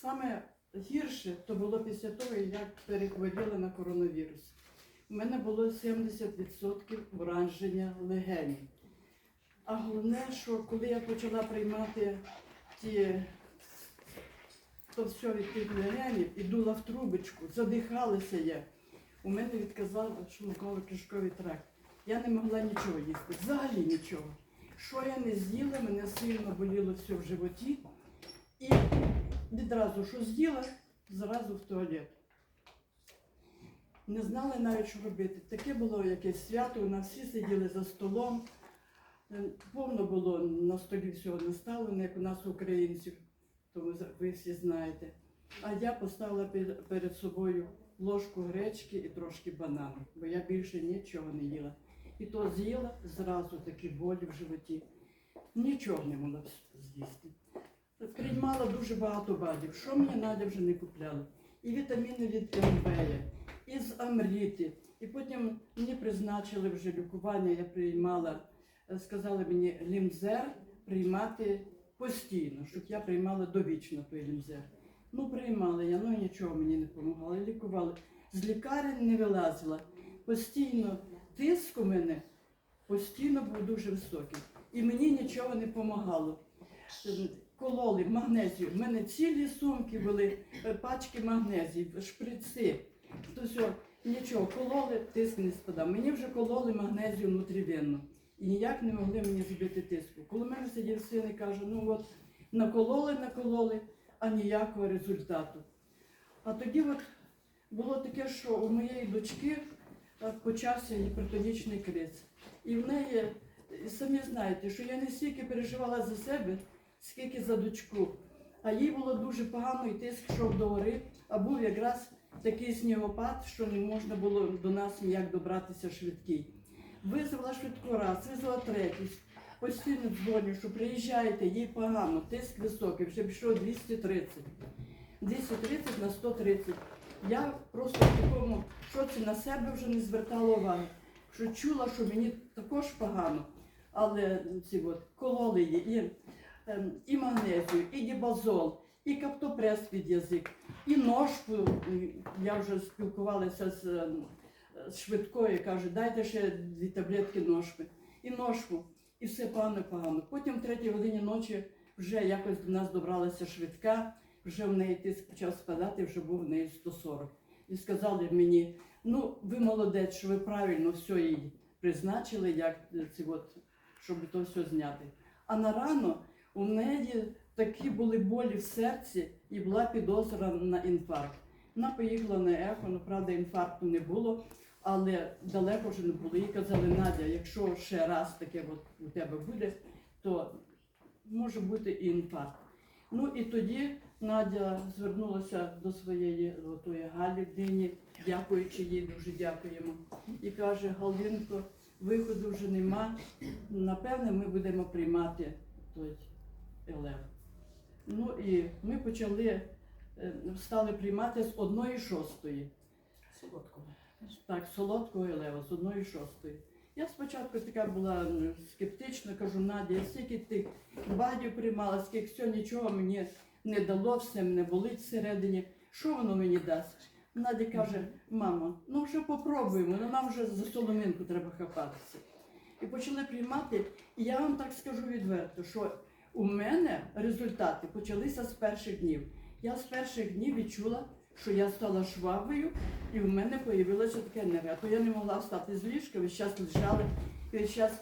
Саме гірше то було після того, як перехворіла на коронавірус. У мене було 70% ураження легенів. А головне, що коли я почала приймати ті, то все від тих легенів і дула в трубочку, задихалася я. У мене відказав шлунково кишковий тракт. Я не могла нічого їсти, взагалі нічого. Що я не з'їла, мене сильно боліло все в животі. І відразу, що з'їла, зразу в туалет. Не знали навіть, що робити. Таке було якесь свято, у нас всі сиділи за столом. Е, Повно було на столі всього наставлено, як у нас українців, то ви, всі знаєте. А я поставила пер- перед собою ложку гречки і трошки банану, бо я більше нічого не їла. І то з'їла зразу такі болі в животі. Нічого не могла з'їсти. Приймала дуже багато БАДів. Що мені Надя вже не купляла? І вітаміни від МВ, і з Амріти. І потім мені призначили вже лікування, я приймала, е, сказали мені лімзер приймати постійно, щоб я приймала довічно той лімзер. Ну, приймала я, ну нічого мені не допомагало. Лікували. З лікарень не вилазила. Постійно тиск у мене постійно був дуже високий. І мені нічого не допомагало. Кололи магнезію. У мене цілі сумки були, е, пачки магнезії, шприци. То все, нічого, кололи, тиск не спадав. Мені вже кололи магнезію внутрівенно. І ніяк не могли мені збити тиску. Коли мене сидів син і каже, ну от накололи, накололи, а ніякого результату. А тоді от було таке, що у моєї дочки е, почався гіпертонічний криз. І в неї, самі знаєте, що я не стільки переживала за себе, скільки за дочку. А їй було дуже погано, і тиск йшов до а був якраз такий снігопад, що не можна було до нас ніяк добратися швидкий. Визвала швидку раз, визвала третю. Постійно дзвоню, що приїжджайте, їй погано, тиск високий, вже пішов 230. 230 на 130. Я просто в такому шоці на себе вже не звертала уваги, що чула, що мені також погано, але ці от кололи є, ем, і магнезію, і дібазол, і каптопрес під язик, і ножку. Я вже спілкувалася ем, з швидкою, каже, дайте ще дві таблетки ножки. І ножку, і все погано погано. Потім в третій годині ночі вже якось до нас добралася швидка, вже в неї тиск почав спадати, вже був в неї 140. І сказали мені, ну ви молодець, що ви правильно все їй призначили, як е, ці от, щоб то все зняти. А на рано у неї такі були болі в серці і була підозра на інфаркт. Вона поїхала на ехо, ну правда, інфаркту не було, але далеко вже не було. Їй казали, Надя, якщо ще раз таке от у тебе буде, то може бути і інфаркт. Ну і тоді Надя звернулася до своєї золотої Галі Дині, дякуючи їй, дуже дякуємо. І каже, Галинко, виходу вже нема. Напевне, ми будемо приймати той елев. Ну і ми почали, е, стали приймати з одної шостої. Солодкого. Так, солодкого елева з одної шостої. Я спочатку така була скептична, кажу, Надя, я стільки тих бадів приймала, скільки все нічого мені не дало, все мене болить всередині. Що воно мені дасть? Надя каже, мама, ну вже попробуємо, ну нам вже за соломинку треба хапатися. І почали приймати, і я вам так скажу відверто, що у мене результати почалися з перших днів. Я з перших днів відчула, що я стала швабою, і в мене з'явилося таке нерето. Я не могла встати з ліжка, весь час лежала, і весь час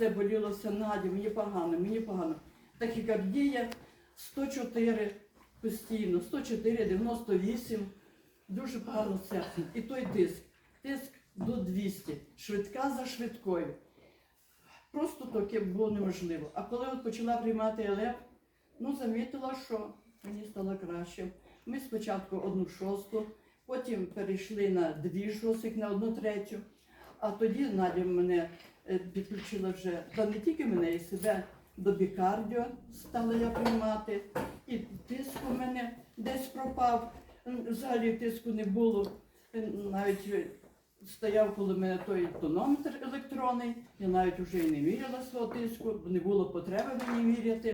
все болілося Наді, мені погано, мені погано. Тахікардія 104 постійно, 104, 98, дуже погано серце. І той тиск, тиск до 200, швидка за швидкою. Просто таке було неможливо. А коли от почала приймати ЕЛЕП, ну замітила, що мені стало краще. Ми спочатку одну шосту, потім перейшли на дві шостих, на одну третю. А тоді Надя мене е, підключила вже, та не тільки мене, і себе до бікардіо стала я приймати. І тиск у мене десь пропав. Взагалі тиску не було. Е, Навіть стояв коло мене той тонометр електронний. Я навіть вже і не міряла свого тиску, бо не було потреби мені міряти.